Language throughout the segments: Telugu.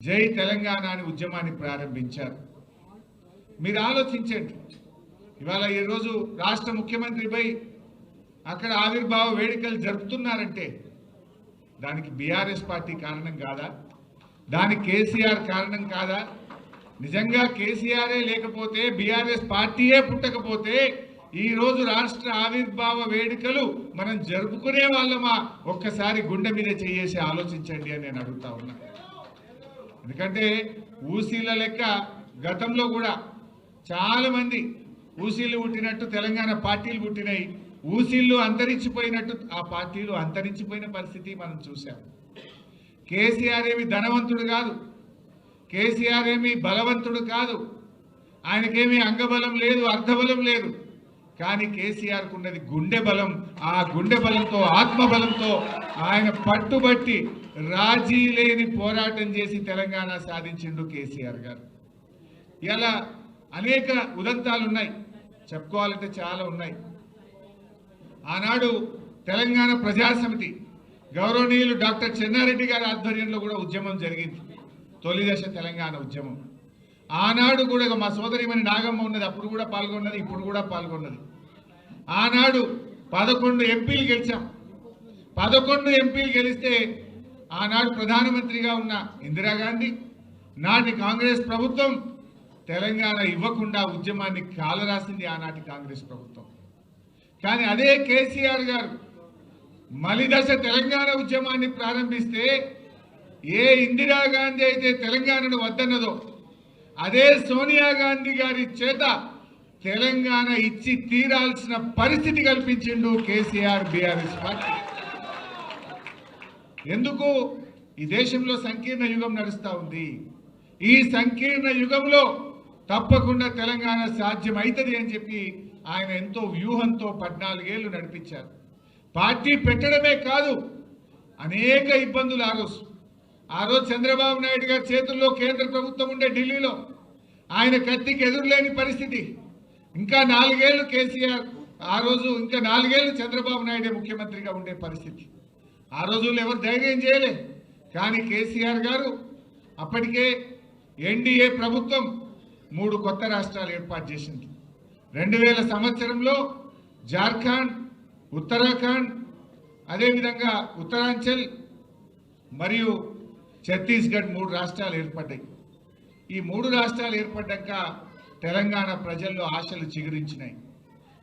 జై తెలంగాణ అని ఉద్యమాన్ని ప్రారంభించారు. మీరు ఆలోచించండి. ఇవాళ ఈరోజు రాష్ట్ర ముఖ్యమంత్రిపై అక్కడ ఆవిర్భావ వేడుకలు జరుపుతున్నారంటే దానికి బీఆర్ఎస్ పార్టీ కారణం కాదా? దానికి కేసీఆర్ కారణం కాదా? నిజంగా కేసీఆరే లేకపోతే బీఆర్ఎస్ పార్టీయే పుట్టకపోతే ఈరోజు రాష్ట్ర ఆవిర్భావ వేడుకలు మనం జరుపుకునే వాళ్ళమా? ఒక్కసారి గుండె మీద చేసి ఆలోచించండి అని నేను అడుగుతా ఉన్నా. ఎందుకంటే ఊసీల లెక్క గతంలో కూడా చాలామంది ఊసీలు పుట్టినట్టు తెలంగాణ పార్టీలు పుట్టినాయి. ఊసీళ్ళు అంతరించిపోయినట్టు ఆ పార్టీలు అంతరించిపోయిన పరిస్థితి మనం చూసాం కేసీఆర్ ఏమి ధనవంతుడు కాదు. కేసీఆర్ ఏమి బలవంతుడు కాదు. ఆయనకేమీ అంగబలం లేదు అర్ధబలం లేదు. కానీ కేసీఆర్కు ఉన్నది గుండె బలం ఆ గుండె బలంతో ఆత్మబలంతో ఆయన పట్టుబట్టి రాజీ లేని పోరాటం చేసి తెలంగాణ సాధించిండు కేసీఆర్ గారు. ఇలా అనేక ఉదంతాలు ఉన్నాయి. చెప్పుకోవాలంటే చాలా ఉన్నాయి. ఆనాడు తెలంగాణ ప్రజాసమితి గౌరవనీయులు డాక్టర్ చెన్నారెడ్డి గారి ఆధ్వర్యంలో కూడా ఉద్యమం జరిగింది. తొలి దశ తెలంగాణ ఉద్యమం. ఆనాడు కూడా మా సోదరిమని నాగమ్మ ఉన్నది అప్పుడు కూడా పాల్గొన్నది ఇప్పుడు కూడా పాల్గొన్నది. ఆనాడు పదకొండు ఎంపీలు గెలిచాం. పదకొండు ఎంపీలు గెలిస్తే ఆనాడు ప్రధానమంత్రిగా ఉన్న ఇందిరాగాంధీ నాటి కాంగ్రెస్ ప్రభుత్వం తెలంగాణ ఇవ్వకుండా ఉద్యమాన్ని కాలరాసింది ఆనాటి కాంగ్రెస్ ప్రభుత్వం. కానీ అదే కేసీఆర్ గారు మలిదశ తెలంగాణ ఉద్యమాన్ని ప్రారంభిస్తే ఏ ఇందిరాగాంధీ అయితే తెలంగాణను వద్దన్నదో అదే సోనియా గాంధీ గారి చేత తెలంగాణ ఇచ్చి తీరాల్సిన పరిస్థితి కల్పించిండు కేసీఆర్ బీఆర్ఎస్ పార్టీ. ఎందుకు? ఈ దేశంలో సంకీర్ణ యుగం నడుస్తూ ఉంది. ఈ సంకీర్ణ యుగంలో తప్పకుండా తెలంగాణ సాధ్యం అవుతుంది అని చెప్పి ఆయన ఎంతో వ్యూహంతో పద్నాలుగేళ్ళు నడిపించారు. పార్టీ పెట్టడమే కాదు అనేక ఇబ్బందులు ఆ రోజు ఆ రోజు చంద్రబాబు నాయుడు గారి చేతుల్లో కేంద్ర ప్రభుత్వం ఉండే ఢిల్లీలో ఆయన కత్తికి ఎదురులేని పరిస్థితి. ఇంకా నాలుగేళ్ళు కేసీఆర్ ఆ రోజు ఇంకా నాలుగేళ్ళు చంద్రబాబు నాయుడే ముఖ్యమంత్రిగా ఉండే పరిస్థితి. ఆ రోజుల్లో ఎవరు ధైర్యం చేయలే. కానీ కేసీఆర్ గారు అప్పటికే ఎన్డీఏ ప్రభుత్వం మూడు కొత్త రాష్ట్రాలు ఏర్పాటు చేసింది. రెండు వేల సంవత్సరంలో జార్ఖండ్ ఉత్తరాఖండ్ అదేవిధంగా ఉత్తరాంచల్ మరియు ఛత్తీస్గఢ్ మూడు రాష్ట్రాలు ఏర్పడ్డాయి. ఈ మూడు రాష్ట్రాలు ఏర్పడ్డాక తెలంగాణ ప్రజల్లో ఆశలు చిగురించినాయి.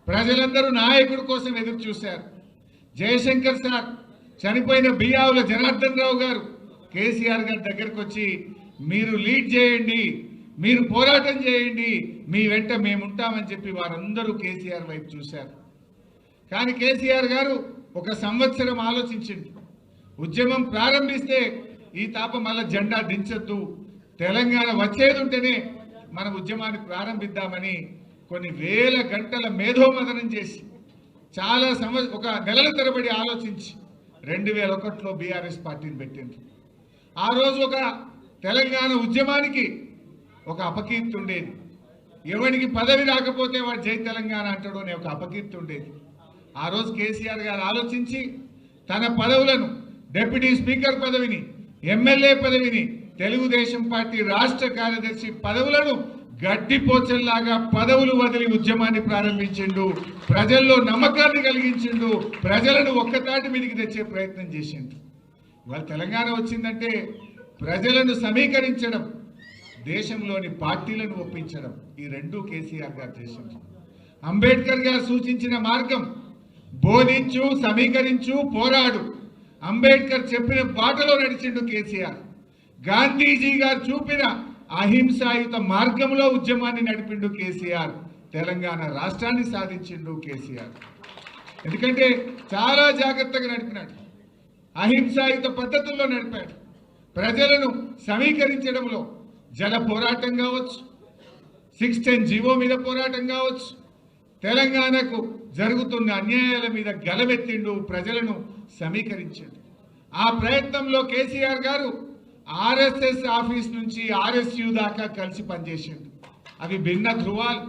ప్రజలందరూ నాయకుడి కోసం ఎదురు చూశారు. జయశంకర్ సార్ చనిపోయిన బియ్యావుల జనార్దన్ రావు గారు కేసీఆర్ గారి దగ్గరకు వచ్చి మీరు లీడ్ చేయండి మీరు పోరాటం చేయండి మీ వెంట మేముంటామని చెప్పి వారందరూ కేసీఆర్ వైపు చూశారు. కానీ కేసీఆర్ గారు ఒక సంవత్సరం ఆలోచించింది. ఉద్యమం ప్రారంభిస్తే ఈ తాప మళ్ళీ జెండా దించొద్దు. తెలంగాణ వచ్చేది ఉంటేనే మన ఉద్యమాన్ని ప్రారంభిద్దామని కొన్ని వేల గంటల మేధోమదనం చేసి చాలా సంవ ఒక నెలల తరబడి ఆలోచించి రెండు వేల ఒకటిలో బీఆర్ఎస్ పార్టీని పెట్టింది ఆ రోజు ఒక తెలంగాణ ఉద్యమానికి ఒక అపకీర్తి ఉండేది. ఎవరికి పదవి రాకపోతే వాడు జై తెలంగాణ అంటాడు అనే ఒక అపకీర్తి ఉండేది. ఆ రోజు కేసీఆర్ గారు ఆలోచించి తన పదవులను డెప్యూటీ స్పీకర్ పదవిని ఎమ్మెల్యే పదవిని తెలుగుదేశం పార్టీ రాష్ట్ర కార్యదర్శి పదవులను గడ్డిపోచల్లాగా పదవులు వదిలి ఉద్యమాన్ని ప్రారంభించిండు. ప్రజల్లో నమ్మకాన్ని కలిగించిండు. ప్రజలను ఒక్కతాటి మీదకి తెచ్చే ప్రయత్నం చేసిండు. ఇవాళ తెలంగాణ వచ్చిందంటే ప్రజలను సమీకరించడం దేశంలోని పార్టీలను ఒప్పించడం ఈ రెండు కేసీఆర్ గారు చేసింది అంబేద్కర్ గారు సూచించిన మార్గం బోధించు సమీకరించు పోరాడు. అంబేద్కర్ చెప్పిన బాటలో నడిచిండు కేసీఆర్. గాంధీజీ గారు చూపిన అహింసాయుత మార్గంలో ఉద్యమాన్ని నడిపిండు కేసీఆర్. తెలంగాణ రాష్ట్రాన్ని సాధించిండు కేసీఆర్. ఎందుకంటే చాలా జాగ్రత్తగా నడిపినాడు. అహింసాయుత పద్ధతుల్లో నడిపాడు. ప్రజలను సమీకరించడంలో జల పోరాటం కావచ్చు సిక్స్ టెన్ జీవో మీద పోరాటం కావచ్చు తెలంగాణకు జరుగుతున్న అన్యాయాల మీద గలమెత్తిండు ప్రజలను సమీకరించాడు. ఆ ప్రయత్నంలో కేసీఆర్ గారు ఆర్ఎస్ఎస్ ఆఫీస్ నుంచి ఆర్ఎస్యు దాకా కలిసి పనిచేసిండు. అవి భిన్న ధృవాలు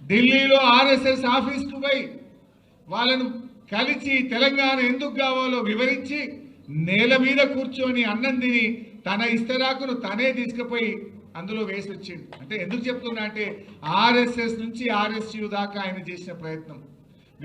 ఢిల్లీలో ఆర్ఎస్ఎస్ ఆఫీస్కు పోయి వాళ్ళను కలిసి తెలంగాణ ఎందుకు కావాలో వివరించి నేల మీద కూర్చొని అన్నం తిని తన ఇస్తరాకును తనే తీసుకుపోయి అందులో వేసి వచ్చిండు అంటే ఎందుకు చెప్తున్నా అంటే ఆర్ఎస్ఎస్ నుంచి ఆర్ఎస్యు దాకా ఆయన చేసిన ప్రయత్నం.